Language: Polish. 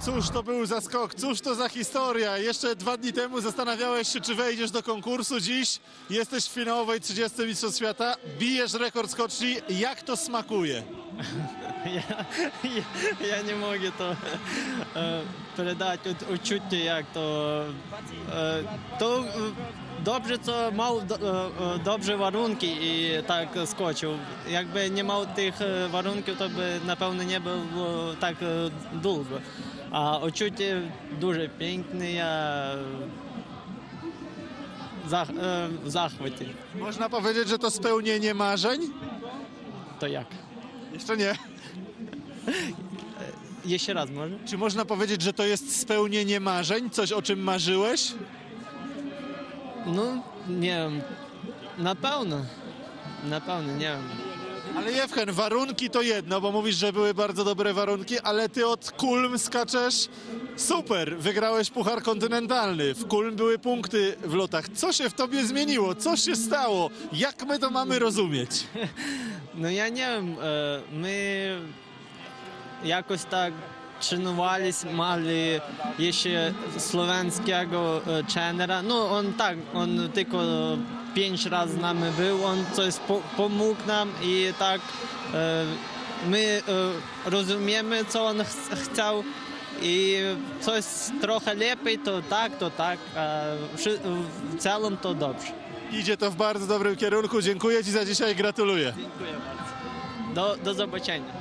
Cóż to był za skok, cóż to za historia. Jeszcze dwa dni temu zastanawiałeś się, czy wejdziesz do konkursu. Dziś jesteś w finałowej 30 Mistrzostw Świata, bijesz rekord skoczni. Jak to smakuje? Я, я, я не можу то е, передати от- учуття, як то. Е, то е, добре, що мав д- е, е, добре варунки і так скочив. Якби не мав тих е, варунків, то би напевно не був е, так е, довго. А учуття дуже пікне, я зах, е, в захваті. Można powiedzieć, że to spełnienie marzeń? То як? Jeszcze nie. Jeszcze raz może? Czy można powiedzieć, że to jest spełnienie marzeń? Coś, o czym marzyłeś? No, nie wiem. Na pewno. Na pewno, nie wiem. Ale Jewchen, warunki to jedno, bo mówisz, że były bardzo dobre warunki, ale ty od Kulm skaczesz super. Wygrałeś Puchar Kontynentalny. W Kulm były punkty w lotach. Co się w tobie zmieniło? Co się stało? Jak my to mamy rozumieć? No ja nie wiem. E, my jakoś tak так тренувались, мали ще словенського е, тренера. Ну, он так, он тільки п'ять разів з нами був, он щось по- помог нам і так. е, Ми е, розуміємо, що він х- хотів. І щось трохи лепить, то так, то так. А вши- в цілому то добре. Idzie to w bardzo dobrym kierunku. Dziękuję ci za dzisiaj, gratuluję. Дякую bardzo. До, до побачення.